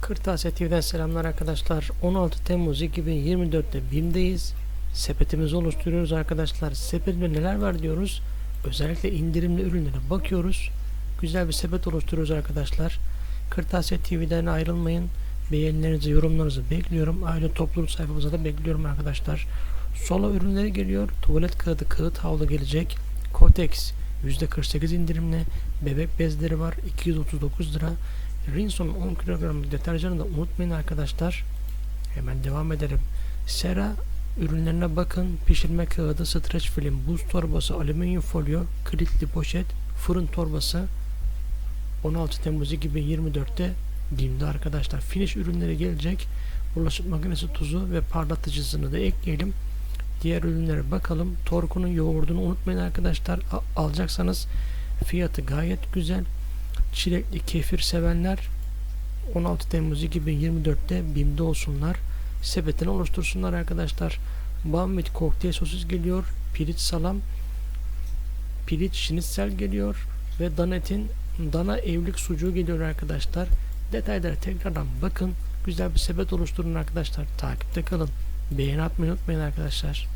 Kırtasiye TV'den selamlar arkadaşlar. 16 Temmuz 2024'te BİM'deyiz. Sepetimizi oluşturuyoruz arkadaşlar. Sepetimde neler var diyoruz. Özellikle indirimli ürünlere bakıyoruz. Güzel bir sepet oluşturuyoruz arkadaşlar. Kırtasiye TV'den ayrılmayın. Beğenilerinizi, yorumlarınızı bekliyorum. Aile topluluk sayfamıza da bekliyorum arkadaşlar. Sola ürünleri geliyor. Tuvalet kağıdı, kağıt havlu gelecek. Kotex %48 indirimli. Bebek bezleri var. 239 lira. Rinson'un 10 kilogramlık deterjanı da unutmayın arkadaşlar. Hemen devam edelim. Sera ürünlerine bakın. Pişirme kağıdı, streç film, buz torbası, alüminyum folyo, kilitli poşet, fırın torbası 16 Temmuz 2024'te BİM'de arkadaşlar. Finish ürünleri gelecek. Bulaşık makinesi tuzu ve parlatıcısını da ekleyelim. Diğer ürünlere bakalım. Torku'nun yoğurdunu unutmayın arkadaşlar. A- alacaksanız fiyatı gayet güzel. Çilekli kefir sevenler 16 Temmuz 2024'te BİM'de olsunlar. Sepetini oluştursunlar arkadaşlar. Bambit kokteyl sosis geliyor. Piliç salam. Piliç şinitsel geliyor. Ve Danet'in dana evlilik sucuğu geliyor arkadaşlar. Detaylara tekrardan bakın. Güzel bir sepet oluşturun arkadaşlar. Takipte kalın. Beğeni atmayı unutmayın arkadaşlar.